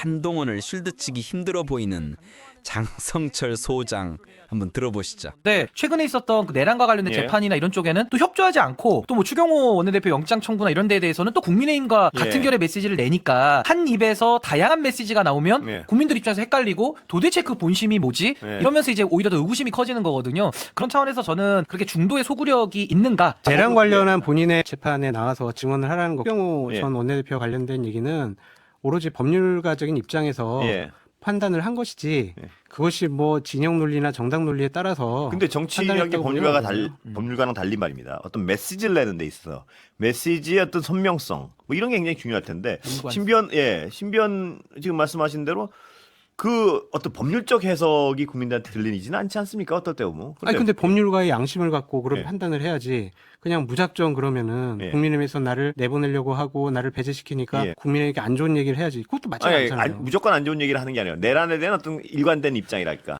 한동훈을 쉴드치기 힘들어 보이는 장성철 소장 한번 들어보시죠. 네, 최근에 있었던 그 내란과 관련된 예. 재판이나 이런 쪽에는 또 협조하지 않고 또 뭐 추경호 원내대표 영장 청구나 이런 데에 대해서는 또 국민의힘과 예. 같은 결의 메시지를 내니까 한 입에서 다양한 메시지가 나오면 예. 국민들 입장에서 헷갈리고 도대체 그 본심이 뭐지? 예. 이러면서 이제 오히려 더 의구심이 커지는 거거든요. 그런 차원에서 저는 그렇게 중도의 소구력이 있는가? 재량 관련한 본인의 재판에 나와서 증언을 하라는 거. 추경호 예. 전 원내대표 관련된 얘기는 오로지 법률가적인 입장에서 예. 판단을 한 것이지 예. 그것이 뭐 진영 논리나 정당 논리에 따라서 근데 판단했다고 법률가가 보면 달, 음. 법률가랑 달리 말입니다. 어떤 메시지를 내는 데 있어 메시지의 어떤 선명성 뭐 이런 게 굉장히 중요할 텐데. 신변 예 신변 지금 말씀하신 대로 그 어떤 법률적 해석이 국민들한테 들리지는 않지 않습니까? 어떨 때 보면. 아니 근데 법률가의 양심을 갖고 그런 예. 판단을 해야지 그냥 무작정 그러면은 예. 국민의힘에서 나를 내보내려고 하고 나를 배제시키니까 예. 국민에게 안 좋은 얘기를 해야지 그것도 맞지 아니, 아니, 무조건 안 좋은 얘기를 하는 게 아니라 내란에 대한 어떤 일관된 입장이랄까.